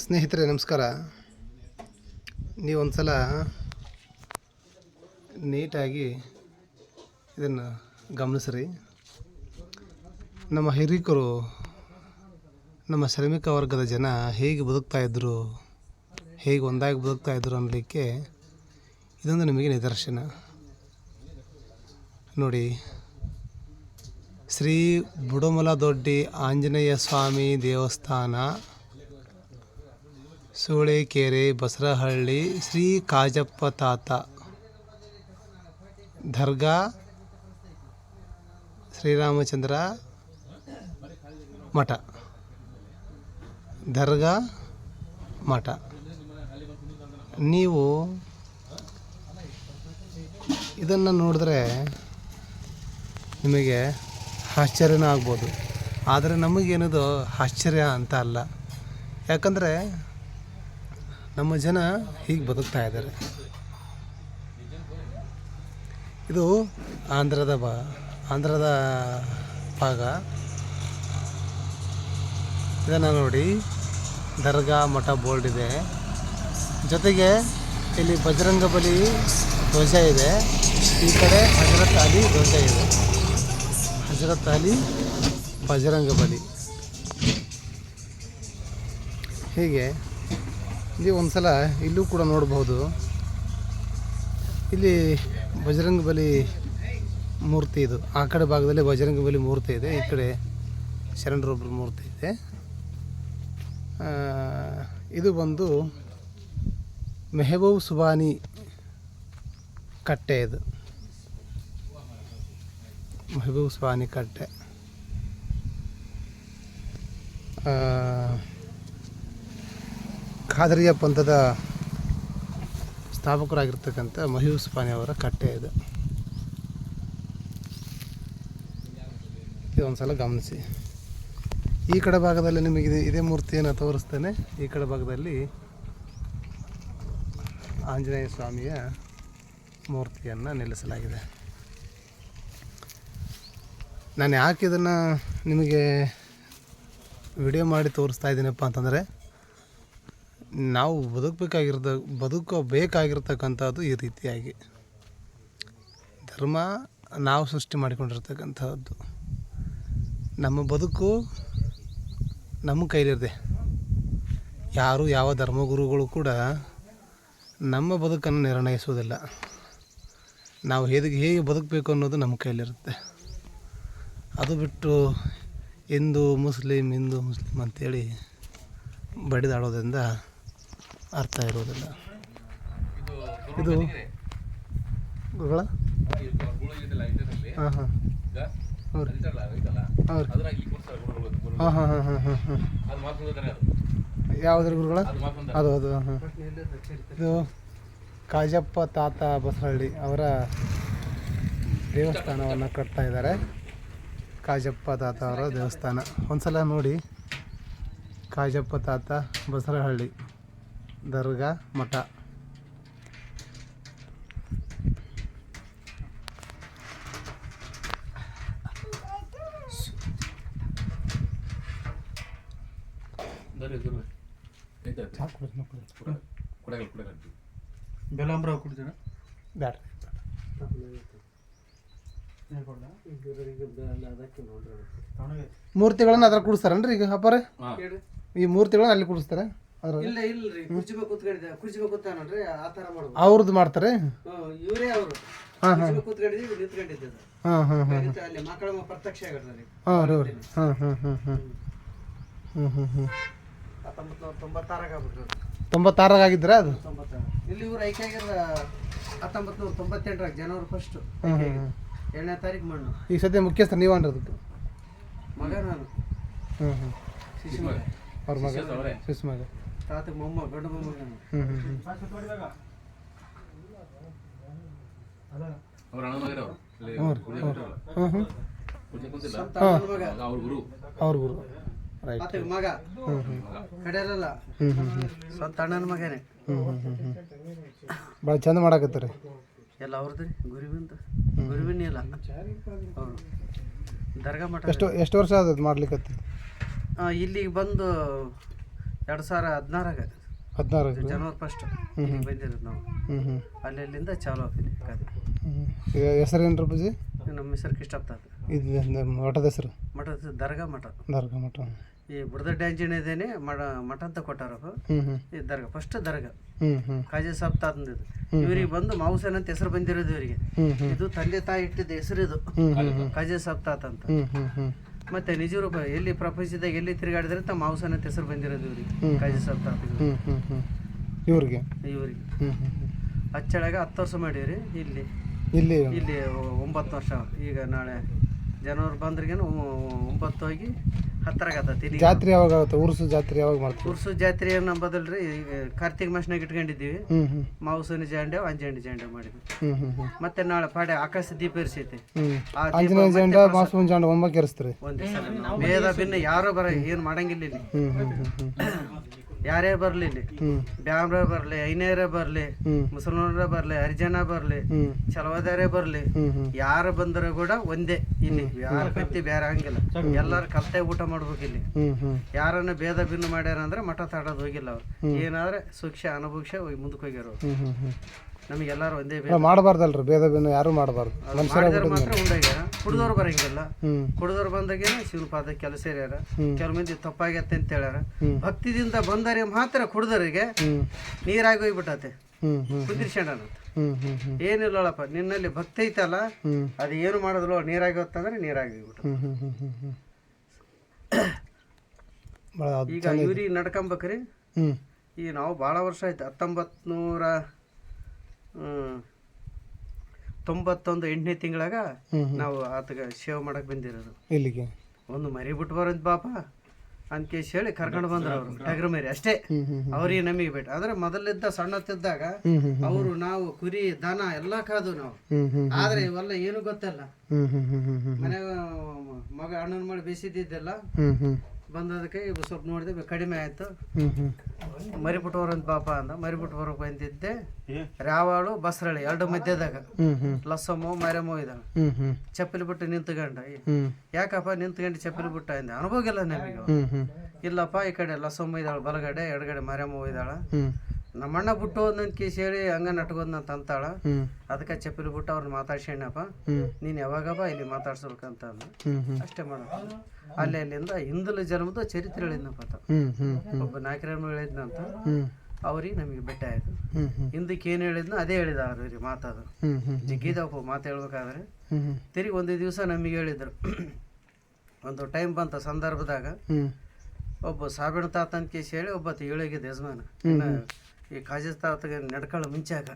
ಸ್ನೇಹಿತರೆ, ನಮಸ್ಕಾರ. ನೀವೊಂದು ಸಲ ನೀಟಾಗಿ ಇದನ್ನು ಗಮನಿಸ್ರಿ. ನಮ್ಮ ಹಿರಿಕರು, ನಮ್ಮ ಶ್ರಮಿಕ ವರ್ಗದ ಜನ ಹೇಗೆ ಬದುಕ್ತಾಯಿದ್ರು ಹೇಗೆ ಒಂದಾಗಿ ಬದುಕ್ತಾಯಿದ್ರು ಅನ್ನಲಿಕ್ಕೆ ಇದೊಂದು ನಿಮಗೆ ನಿದರ್ಶನ. ನೋಡಿ, ಶ್ರೀ ಬುಡಮಲ ದೊಡ್ಡಿ ಆಂಜನೇಯ ಸ್ವಾಮಿ ದೇವಸ್ಥಾನ ಸೂಳೆಕೆರೆ ಬಸರಹಳ್ಳಿ ಶ್ರೀ ಕಾಜಪ್ಪ ತಾತ. ದರ್ಗಾ ಶ್ರೀರಾಮಚಂದ್ರ ಮಠ. ದರ್ಗಾ ಮಠ. ನೀವು ಇದನ್ನು ನೋಡಿದ್ರೆ ನಿಮಗೆ ಆಶ್ಚರ್ಯನೂ ಆಗ್ಬೋದು. ಆದರೆ ನಮಗೇನದು ಆಶ್ಚರ್ಯ ಅಂತ ಅಲ್ಲ. ಯಾಕಂದರೆ ನಮ್ಮ ಜನ ಹೀಗೆ ಬದುಕ್ತಾ ಇದ್ದಾರೆ. ಇದು ಆಂಧ್ರದ ಬಾ, ಆಂಧ್ರದ ಭಾಗ. ಇದನ್ನು ನೋಡಿ ದರ್ಗಾ ಮಠ ಬೋರ್ಡ್ ಇದೆ. ಜೊತೆಗೆ ಇಲ್ಲಿ ಬಜರಂಗ ಬಲಿ ಧ್ವಜ ಇದೆ. ಈ ಕಡೆ ಹಜರತ್ ಅಲಿ ಧ್ವಜ ಇದೆ. ಹಜರತ್ ಅಲಿ ಬಜರಂಗ ಬಲಿ. ಹೀಗೆ ಇಲ್ಲಿ ಒಂದು ಸಲ ಇಲ್ಲೂ ಕೂಡ ನೋಡಬಹುದು. ಇಲ್ಲಿ ಬಜರಂಗ ಬಲಿ ಮೂರ್ತಿ ಇದು. ಆ ಕಡೆ ಭಾಗದಲ್ಲಿ ಬಜರಂಗ ಬಲಿ ಮೂರ್ತಿ ಇದೆ. ಈ ಕಡೆ ಶರಣರೊಬ್ಬರ ಮೂರ್ತಿ ಇದೆ. ಇದು ಬಂದು ಮೆಹಬೂಬ್ ಸುಬಾನಿ ಕಟ್ಟೆ ಇದು. ಮೆಹಬೂಬ್ ಸುಬಾನಿ ಕಟ್ಟೆ. ಖಾದರಿಯ ಪಂಥದ ಸ್ಥಾಪಕರಾಗಿರ್ತಕ್ಕಂಥ ಮಹೀಬ್ ಸುಬಾನಿ ಅವರ ಕಟ್ಟೆ ಇದು. ಒಂದು ಸಲ ಗಮನಿಸಿ. ಈ ಕಡೆ ಭಾಗದಲ್ಲಿ ನಿಮಗೆ ಇದೆ, ಇದೇ ಮೂರ್ತಿಯನ್ನು ತೋರಿಸ್ತೇನೆ. ಈ ಕಡೆ ಭಾಗದಲ್ಲಿ ಆಂಜನೇಯ ಸ್ವಾಮಿಯ ಮೂರ್ತಿಯನ್ನು ನಿಲ್ಲಿಸಲಾಗಿದೆ. ನಾನು ಯಾಕೆ ಇದನ್ನು ನಿಮಗೆ ವಿಡಿಯೋ ಮಾಡಿ ತೋರಿಸ್ತಾ ಇದ್ದೀನಪ್ಪ ಅಂತಂದರೆ ನಾವು ಬದುಕಬೇಕಾಗಿರ್ದ, ಬದುಕಬೇಕಾಗಿರ್ತಕ್ಕಂಥದ್ದು ಈ ರೀತಿಯಾಗಿ. ಧರ್ಮ ನಾವು ಸೃಷ್ಟಿ ಮಾಡಿಕೊಂಡಿರ್ತಕ್ಕಂಥದ್ದು. ನಮ್ಮ ಬದುಕು ನಮ್ಮ ಕೈಲಿರದೆ ಯಾರು ಯಾವ ಧರ್ಮಗುರುಗಳು ಕೂಡ ನಮ್ಮ ಬದುಕನ್ನು ನಿರ್ಣಯಿಸುವುದಿಲ್ಲ. ನಾವು ಹೇಗೆ ಹೇಗೆ ಬದುಕಬೇಕು ಅನ್ನೋದು ನಮ್ಮ ಕೈಲಿರುತ್ತೆ. ಅದು ಬಿಟ್ಟು ಹಿಂದೂ, ಮುಸ್ಲಿಂ ಹಿಂದೂ, ಮುಸ್ಲಿಂ ಅಂತೇಳಿ ಬಡಿದಾಡೋದ್ರಿಂದ ಅರ್ಥ ಇರೋದಿಲ್ಲ. ಇದು ಗುರುಗಳ? ಹಾಂ ಹಾಂ. ಹೌದು. ಹೌದು. ಹಾಂ ಹಾಂ ಹಾಂ ಹಾಂ ಹಾಂ ಹಾಂ. ಯಾವುದ್ರ ಗುರುಗಳ? ಅದು ಅದು ಹಾಂ ಇದು ಕಾಜಪ್ಪ ತಾತ ಬಸಹಳ್ಳಿ ಅವರ ದೇವಸ್ಥಾನವನ್ನು ಕಟ್ತಾ ಇದ್ದಾರೆ. ಕಾಜಪ್ಪ ತಾತ ಅವರ ದೇವಸ್ಥಾನ. ಒಂದ್ಸಲ ನೋಡಿ. ಕಾಜಪ್ಪ ತಾತ ಬಸರಹಳ್ಳಿ ದರ್ಗಾ ಮಠ. ಮೂರ್ತಿಗಳನ್ನ ಅದ್ರ ಕುಡಿಸ್ತಾರನ್ರಿ ಈಗ ಹಬ್ಬರ ಈ ಮೂರ್ತಿಗಳನ್ನ ಅಲ್ಲಿ ಕೂಡಿಸ್ತಾರೆ? ಇಲ್ಲ ಇಲ್ರಿ. ಕುರ್ಚಿ ಮೇಲೆ ಕೂತ್ಕೊಂಡಿದ್ದೆ. ಕುರ್ಚಿ ಮೇಲೆ ಕೂತ ನೋಡ್ರಿ ಆ ತರ ಮಾಡೋದು. ಅವ್ರದ್ದು ಮಾಡ್ತಾರೆ? ಹ್ಮ್, ಇವರೇ ಅವರು. ಹಾಂ ಕುರ್ಚಿ ಮೇಲೆ ಕೂತ್ಕೊಂಡಿದ್ದೀವಿ ನಿಂತ್ಕೊಂಡಿದ್ದೆ. ಹಾಂ ಹಾಂ ಅಲ್ಲಿ ಮಕ್ಕಳ ಮ- ಪ್ರತ್ಯಕ್ಷ ಆಗಿರ್ತದೆ ಹಾಂ ರೀ ರೀ. ಹಾಂ ಹಾಂ ಹಾಂ ಹಾಂ. ಹ್ಞೂ. ಹ್ಞೂ ಹ್ಞೂ ಹತ್ತೊಂಬತ್ತು ನೂರ ತೊಂಬತ್ತಾರಾಗ ಆಗ್ಬಿಟ್ರು ಅದು. ತೊಂಬತ್ತಾರಾಗ ಆಗಿದ್ರೆ ಅದು? ತೊಂಬತ್ತಾರು ಇಲ್ಲಿ ಇವ್ರು ಐಕೆ ಆಗಿಲ್ಲ ಹತ್ತೊಂಬತ್ತು ನೂರ ತೊಂಬತ್ತೆಂಟರಾಗ ಜನವರಿ ಫಸ್ಟ್ ಹ್ಞೂ ಹ್ಞೂ ಹ್ಞೂ ಏಳನೇ ತಾರೀಕು ಮಣ್ಣು. ಈ ಸದ್ಯ ಮುಖ್ಯಸ್ಥ ನೀವು ಅದಕ್ಕೆ? ಮಗ ನಾನು. ಹ್ಞೂ ಹ್ಞೂ ಶಿಶು ಮಗ. ಅವ್ರ ಮಗ. ಶಿಶು ಮಗ. ತಾತ ಮೊಮ್ಮ ಗಂಡು ಅವ್ರ ಅಣ್ಣ ಅವ್ರ? ಗುರು. ಅವ್ರ ಗುರು. ರೈಟ್ ಮಗ. ಕಡೆಯಲ್ಲ ಸ್ವಂತ ಅಣ್ಣನ ಮಗನೇ. ಭಾಳ ಚಂದ ಮಾಡಾಕತ್ತಾರೆ. ಎಲ್ಲ ಅವ್ರದ್ದು? ಗುರುವಿಂದ? ಗುರುವಿನ ಇಲ್ಲ? ಅವರು ದರ್ಗಾ ಮಠ. ಎಷ್ಟು ಎಷ್ಟು ವರ್ಷ ಆದದ್ದು ಮಾಡ್ಲಿಕ್ಕೆ ಇಲ್ಲಿಗೆ ಬಂದು ಎರಡು ಸಾವಿರ ಹದಿನಾರಾಗ ಹದಿನಾರು ಜನವರಿ ಫಸ್ಟ್ ಬಂದಿರೋದು ನಾವು. ಹ್ಞೂ ಅಲ್ಲಿಂದ ಚಾಲು ಆಗ್ತೀನಿ ಈಗ ಹೆಸರೇನು ರೀ ಪೂಜೆ ನಮ್ಮ ಹೆಸರು ಕಿಷ್ಟಪ್ಪ ಇದು ಮಠದ ಹೆಸರು? ಮಠದ ದರ್ಗಾ ಮಠ. ದರ್ಗಾ ಮಠ. ಈ ಬುಡದಡ್ಡಿ ಆಂಜನೇಯದೇನೆ ಮಠ ಮಠ ಅಂತ ಕೊಟ್ಟಾರ ಈ ದರ್ಗಾ ಫಸ್ಟ್ ದರ್ಗಾ. ಕಾಜಿ ಸಾಬ್ ತಾತಂದಿದ್ದು ಇವರಿಗೆ ಬಂದು ಮಾವುಸೇನ ಅಂತ ಹೆಸರು ಬಂದಿರೋದು ಇವರಿಗೆ. ಇದು ತಂದೆ ತಾಯಿ ಇಟ್ಟಿದ್ದ ಹೆಸರು ಇದು ಕಾಜಿ ಸಾಬ್ ತಾತ ಅಂತ. ಮತ್ತೆ ನಿಜ ರೂಪ ಎಲ್ಲಿ ಪ್ರಪಂಚದಾಗ ಎಲ್ಲಿ ತಿರುಗಾಡಿದ್ರೆ ತಮ್ಮ ಮಾಂಸನ ಅಂತ ಹೆಸರು ಬಂದಿರೋದು ಇವ್ರಿಗೆ. ಕಾಜಿ ಸಾಬ್ ತಾತ ಹ್ಞೂ ಹ್ಞೂ ಹ್ಞೂ ಇವ್ರಿಗೆ? ಇವರಿಗೆ. ಹ್ಞೂ ಹ್ಞೂ ಹ್ಞೂ ಹಚ್ಚಳಗ ಹತ್ತು ವರ್ಷ ಮಾಡೀವ್ರಿ ಇಲ್ಲಿ. ಇಲ್ಲಿ ಇಲ್ಲಿ ಒಂಬತ್ತು ವರ್ಷ. ಈಗ ನಾಳೆ ಜನವರಿ ಬಂದ್ರಿಗೇನು ಒಂಬತ್ತು ಹೋಗಿ ಹತ್ತರಾಗತ್ತೈತಿ ಜಾತ್ರೆ ಯಾವಾಗ ಆಗುತ್ತೆ? ಉರ್ಸು ಜಾತ್ರೆ ಯಾವಾಗ ಮಾಡ್ತೀವಿ ಉರ್ಸು ಜಾತ್ರೆ ಏನು ನಂಬೋದಲ್ರಿ ಈಗ ಕಾರ್ತಿಕ ಮಾಸನಾಗ ಇಟ್ಕೊಂಡಿದ್ದೀವಿ. ಹ್ಞೂ ಹ್ಞೂ ಮಾವುಸನ ಜಾಂಡೆ ಅಂಜಂಡಿ ಜಾಂಡೆ ಮಾಡಿದ್ವಿ. ಹ್ಞೂ ಹ್ಞೂ ಹ್ಞೂ ಮತ್ತೆ ನಾಳೆ ಪಾಡೆ ಆಕಾಶ ದೀಪ ಇರಿಸೈತಿ. ಹ್ಞೂ ಆ ದೀಪ ಆಂಜನೇಯ ಮತ್ತೆ ಜಂಡ ಒಂಬಕ್ಕೆ ಒಂದ್ ಭೇದ ಭಿನ್ನ ಯಾರು ಬರ ಏನು ಮಾಡಂಗಿಲ್ಲ ಇಲ್ಲಿ ಹ್ಞೂ ಹ್ಞೂ ಹ್ಞೂ ಹ್ಞೂ ಯಾರೇ ಬರ್ಲಿ ಇಲ್ಲಿ. ಬ್ಯಾಮ್ರ ಬರ್ಲಿ ಐನೇರ ಬರ್ಲಿ ಮುಸಲ್ಮಾನರ ಬರ್ಲಿ ಹರಿಜನ ಬರ್ಲಿ ಚಲವದಾರೇ ಬರ್ಲಿ ಯಾರ ಬಂದರೂ ಕೂಡ ಒಂದೇ ಇಲ್ಲಿ. ಯಾರ ಕತ್ತಿ ಬೇರೆ ಹಂಗಿಲ್ಲ ಎಲ್ಲಾರು ಕಲ್ತೆ ಊಟ ಮಾಡ್ಬೇಕು ಇಲ್ಲಿ. ಯಾರನ್ನ ಭೇದ ಭಿನ್ನ ಮಾಡ್ಯಾರ ಅಂದ್ರೆ ಮಠ ತಾಡೋದು ಹೋಗಿಲ್ಲ ಅವ್ರು. ಏನಾದ್ರೆ ಸುಕ್ಷ ಅನುಭವಿಸ ಮುಂದಕ್ಕೆ ಹೋಗ್ಯಾರ ನಮಗೆಲ್ಲರೂ ಒಂದೇ ಮಾಡಬಾರ್ದಲ್ರಿ ಭೇದ ಭಿನ್ನ ಯಾರು ಮಾಡಬಾರ್ದು. ಮಾಡಿದವ್ರು ಮಾತ್ರ ಉಂಡಾಗ್ಯಾರ ಕುಡ್ದವ್ರು ಬರಂಗಿಲ್ಲ ಹ್ಮ್. ಕುಡ್ದವ್ರು ಬಂದಾಗೇನೆ ಶಿವನ ಪಾದ ಕೆಲಸ ಇರ್ಯಾರ. ಹ್ಮ್. ಕೆಲವು ಮಂದಿ ತಪ್ಪಾಗತ್ತೆ ಅಂತ ಹೇಳ್ಯಾರ. ಭಕ್ತಿದಿಂದ ಬಂದರೆ ಮಾತ್ರ ಕುಡಿದವರಿಗೆ ನೀರಾಗಿ ಹೋಗ್ಬಿಟ್ಟತೆ. ಹ್ಞೂ ಏನಿಲ್ಲಪ್ಪ ನಿನ್ನಲ್ಲಿ ಭಕ್ತಿ ಐತಲ್ಲ ಅದು ಏನು ಮಾಡಿದ್ಲು ನೀರಾಗಿ ಹೋಗ್ತಂದ್ರೆ ನೀರಾಗಿ ಹೋಗ್ಬಿಟ್ಟು. ಈಗ ಇವ್ರಿಗೆ ನಡ್ಕೊಂಬಕ್ರಿ. ಈಗ ನಾವು ಭಾಳ ವರ್ಷ ಆಯ್ತು ಹತ್ತೊಂಬತ್ತು ನೂರ ತೊಂಬತ್ತೊಂದು ಎಂಟನೇ ತಿಂಗಳಾಗ ನಾವು ಆತಗ ಸೇವ್ ಮಾಡಕ್ ಬಂದಿರೋದು. ಇಲ್ಲಿಗೆ ಒಂದು ಮರಿ ಬಿಟ್ಟು ಬರೋದ್ ಪಾಪ. ಅಂತ ಕೇಸ್ ಹೇಳಿ ಕರ್ಕೊಂಡು ಬಂದ್ರು ಅವ್ರು ಟಗರು ಮರಿ ಅಷ್ಟೇ. ಅವ್ರಿಗೆ ನಮಗೆ ಬೇಟ ಆದ್ರೆ ಮೊದಲಿದ್ದ ಸಣ್ಣತ್ತಿದ್ದಾಗ ಅವರು ನಾವು ಕುರಿ ದನ ಎಲ್ಲ ಕಾದು ನಾವು. ಆದ್ರೆ ಇವೆಲ್ಲ ಏನು ಗೊತ್ತಲ್ಲ. ಮನ್ಯಾಗ ಮಗ ಅಣ್ಣನ ಮಾಡಿ ಬೇಸಿದ್ದಿದ್ದೆಲ್ಲ. ಬಂದದಕ್ಕೆ ಇವು ಸ್ವಲ್ಪ ನೋಡಿದೆ ಕಡಿಮೆ ಆಯ್ತು. ಮರಿ ಹ್ಞೂ ಮರಿಬಿಟ್ಟು ಬರೋಂತ ಪಾಪ ಅಂದ. ಮರಿಬಿಟ್ಟು ಬರೋಕೆ ಬಂದಿದ್ದೆ ರಾವಾಳು ಬಸರಳಿ ಎರಡು ಮಧ್ಯದಾಗ. ಲಸಮ್ಮ ಲಸ್ಸಮ್ಮು ಮರಮ್ಮು ಇದ್ದಾವೆ ಹ್ಞೂ ಚಪ್ಪಲಿ ಬಿಟ್ಟು ನಿಂತ್ಕೊಂಡ. ಯಾಕಪ್ಪ ನಿಂತ್ಕೊಂಡು ಚಪ್ಪಲಿ ಬಿಟ್ಟ ಅಂದ? ಅನುಭವ ಇಲ್ಲ ಹ್ಞೂ ಇಲ್ಲಪ್ಪ ಈ ಕಡೆ ಲಸಮ್ಮ ಇದ್ದಾಳೆ ಬಲಗಡೆ ಎಡಗಡೆ ಮರೆಮೋ ಇದ್ದಾಳೆ ನಮ್ಮಣ್ಣ ಬಿಟ್ಟು ಹೋದಂತ ಕೇಸ್ ಹೇಳಿ ಹಂಗ ನಟ್ಕೋದ್ನಂತ ಅಂತಾಳ ಅದಕ್ಕೆ ಚಪ್ಪಲಿ ಬಿಟ್ಟು ಅವ್ರನ್ನ ಮಾತಾಡ್ಸಣ್ಣಪ್ಪ ನೀನ್ ಯಾವಾಗಪ್ಪ ಇಲ್ಲಿ ಮಾತಾಡ್ಸ್ಬೇಕಂತ ಅಂದ ಅಷ್ಟೇ ಮಾಡ. ಅಲ್ಲಿ ಅಲ್ಲಿಂದ ಹಿಂದಲ ಜನ್ಮದ ಚರಿತ್ರೆ ಹೇಳಿದ್ನಪ್ಪ ಆತ. ಒಬ್ಬ ನಾಯಕರನ್ನು ಹೇಳಿದ್ನಂತ ಅವ್ರಿಗೆ ನಮಗೆ ಬೆಟ್ಟ ಆಯ್ತು. ಹಿಂದಕ್ಕೆ ಏನು ಹೇಳಿದ್ನೋ ಅದೇ ಹೇಳಿದ ಅವ್ರಿಗೆ ಮಾತಾದ. ಜಿಗ್ಗಿದಪ್ಪ ಮಾತು ಹೇಳ್ಬೇಕಾದ್ರೆ. ತಿರುಗಿ ಒಂದು ದಿವಸ ನಮಗೆ ಹೇಳಿದ್ರು. ಒಂದು ಟೈಮ್ ಬಂತ ಸಂದರ್ಭದಾಗ ಒಬ್ಬ ಸಾವಿನ ತಾತ ಕೇಸ್ ಕೇಸಿ ಹೇಳಿ ಒಬ್ಬ ಏಳಾಗಿದೆ ಯಜಮಾನ. ಈ ಕಾಜಿ ತಾತಗೆ ನಡ್ಕೊಳ್ಳೋ ಮುಂಚಾಗ